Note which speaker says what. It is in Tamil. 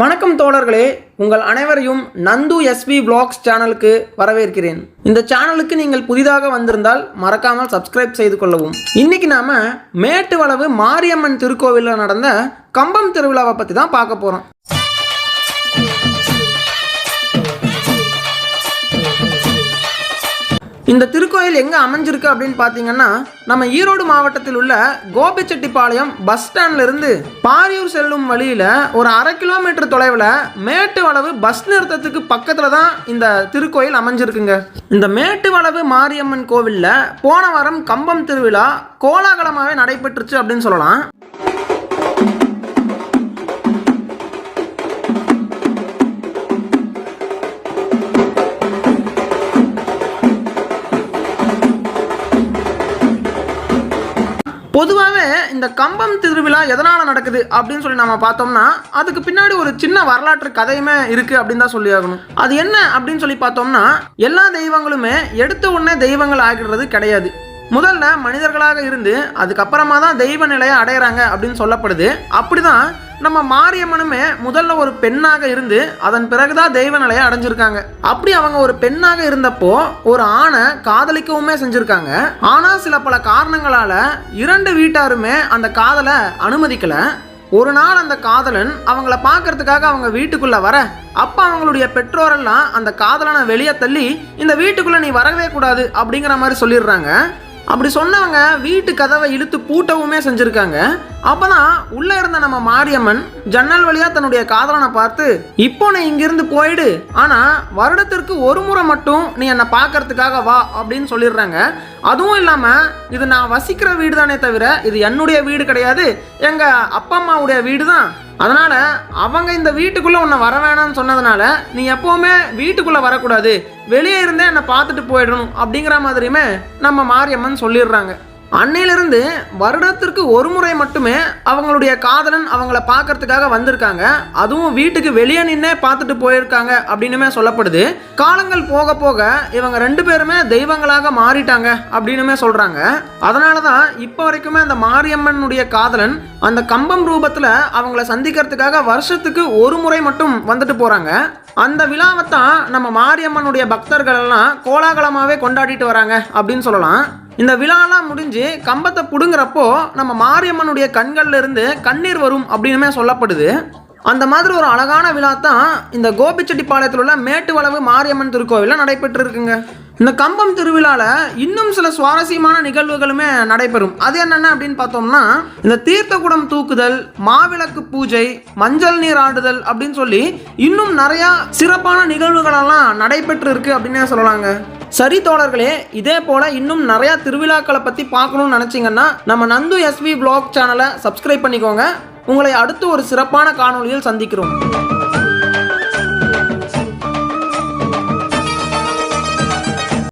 Speaker 1: வணக்கம் தோழர்களே உங்கள் அனைவரையும் நந்து எஸ்பி vlogs சேனலுக்கு வரவேற்கிறேன். இந்த சேனலுக்கு நீங்கள் புதிதாக வந்திருந்தால் மறக்காமல் சப்ஸ்கிரைப் செய்து கொள்ளவும். இன்னைக்கு நாம மேட்டு வளவு மாரியம்மன் திருக்கோவிலில் நடந்த கம்பம் திருவிழாவை பற்றி தான் பார்க்க போகிறோம் இந்த திருக்கோயில் எங்கே அமைஞ்சிருக்கு அப்படின்னு பார்த்தீங்கன்னா நம்ம ஈரோடு மாவட்டத்தில் உள்ள கோபிச்செட்டிப்பாளையம் பஸ் ஸ்டாண்ட்லேருந்து பாரியூர் செல்லும் வழியில் ஒரு அரை கிலோமீட்டர் தொலைவில் மேட்டு வளவு பஸ் நிறுத்தத்துக்கு பக்கத்தில் தான் இந்த திருக்கோயில் அமைஞ்சிருக்குங்க. இந்த மேட்டு வளவு மாரியம்மன் கோவிலில் போன வாரம் கம்பம் திருவிழா கோலாகலமாகவே நடைபெற்றுச்சு அப்படின்னு சொல்லலாம். பொதுவாகவே இந்த கம்பம் திருவிழா எதனால் நடக்குது அப்படின்னு சொல்லி நம்ம பார்த்தோம்னா அதுக்கு பின்னாடி ஒரு சின்ன வரலாற்று கதையுமே இருக்குது அப்படின்னு தான் சொல்லி ஆகணும் அது என்ன அப்படின்னு சொல்லி பார்த்தோம்னா எல்லா தெய்வங்களுமே எடுத்த உடனே தெய்வங்கள் ஆகிடுறது கிடையாது. முதல்ல மனிதர்களாக இருந்து அதுக்கப்புறமா தான் தெய்வ நிலையை அடையிறாங்க அப்படின்னு சொல்லப்படுது. அப்படிதான் நம்ம மாரியம்மனுமே முதல்ல ஒரு பெண்ணாக இருந்து அதன் பிறகுதான் தெய்வ நிலையை அடைஞ்சிருக்காங்க. அப்படி அவங்க ஒரு பெண்ணாக இருந்தப்போ ஒரு ஆணை காதலிக்கவுமே செஞ்சிருக்காங்க. ஆனா சில பல காரணங்களால இரண்டு வீட்டாருமே அந்த காதலை அனுமதிக்கல. ஒரு நாள் அந்த காதலன் அவங்கள பார்க்கறதுக்காக அவங்க வீட்டுக்குள்ள வர அப்ப அவங்களுடைய பெற்றோரெல்லாம் அந்த காதலனை வெளியே தள்ளி இந்த வீட்டுக்குள்ள நீ வரவே கூடாது அப்படிங்கிற மாதிரி சொல்லிடுறாங்க. அப்படி சொன்னவங்க வீட்டு கதவை இழுத்து பூட்டவுமே செஞ்சுருக்காங்க. அப்போ தான் உள்ளே இருந்த நம்ம மாரியம்மன் ஜன்னல் வழியாக தன்னுடைய காதலனை பார்த்து இப்போ நீ இங்கிருந்து போயிடு. ஆனால் வருடத்திற்கு ஒரு முறை மட்டும் நீ என்னை பார்க்கறதுக்காக வா அப்படின்னு சொல்லிடுறாங்க. அதுவும் இல்லாமல் இது நான் வசிக்கிற வீடு தானே தவிர இது என்னுடைய வீடு கிடையாது. எங்கள் அப்பா அம்மாவுடைய வீடு தான் அதனால் அவங்க இந்த வீட்டுக்குள்ளே உன்னை வர வேணாம்னு சொன்னதுனால நீ எப்போவுமே வீட்டுக்குள்ளே வரக்கூடாது. வெளியே இருந்தே என்னை பார்த்துட்டு போயிடணும் அப்படிங்கிற மாதிரியுமே நம்ம மாரியம்மன் சொல்லிடுறாங்க. அன்னையிலிருந்து வருடத்திற்கு ஒரு முறை மட்டுமே அவங்களுடைய காதலன் அவங்கள பார்க்கறதுக்காக வந்திருக்காங்க. அதுவும் வீட்டுக்கு வெளியே நின்னே பார்த்துட்டு போயிருக்காங்க அப்படின்னுமே சொல்லப்படுது. காலங்கள் போக போக இவங்க ரெண்டு பேருமே தெய்வங்களாக மாறிட்டாங்க அப்படின்னுமே சொல்கிறாங்க அதனால தான் இப்போ வரைக்குமே அந்த மாரியம்மனுடைய காதலன் அந்த கம்பம் ரூபத்தில் அவங்கள சந்திக்கிறதுக்காக வருஷத்துக்கு ஒரு முறை மட்டும் வந்துட்டு போகிறாங்க அந்த விழாவைத்தான் நம்ம மாரியம்மனுடைய பக்தர்கள் எல்லாம் கோலாகலமாகவே கொண்டாடிட்டு வராங்க அப்படின்னு சொல்லலாம். இந்த விழாலாம் முடிஞ்சு கம்பத்தை பிடுங்குறப்போ நம்ம மாரியம்மனுடைய கண்கள்லேருந்து கண்ணீர் வரும் அப்படின்னுமே சொல்லப்படுது. அந்த மாதிரி ஒரு அழகான விழா தான் இந்த கோபிச்செட்டிப்பாளையத்தில் உள்ள மேட்டுவளவு மாரியம்மன் திருக்கோவிலில் நடைபெற்று இருக்குங்க இந்த கம்பம் திருவிழாவில் இன்னும் சில சுவாரஸ்யமான நிகழ்வுகளுமே நடைபெறும். அது என்னென்ன அப்படின்னு பார்த்தோம்னா இந்த தீர்த்தகுடம் தூக்குதல் மாவிளக்கு பூஜை மஞ்சள் நீர் ஆடுதல் அப்படின்னு சொல்லி இன்னும் நிறையா சிறப்பான நிகழ்வுகளெல்லாம் நடைபெற்று இருக்கு அப்படின்னே சொல்லலாங்க. சரி தோழர்களே இதே போல இன்னும் நிறைய திருவிழாக்களை பற்றி பார்க்கணும்னு நினச்சிங்கன்னா நம்ம நந்து எஸ்வி பிளாக் சேனலை சப்ஸ்கிரைப் பண்ணிக்கோங்க. உங்களை அடுத்து ஒரு சிறப்பான காணொளியில் சந்திக்கிறோம்.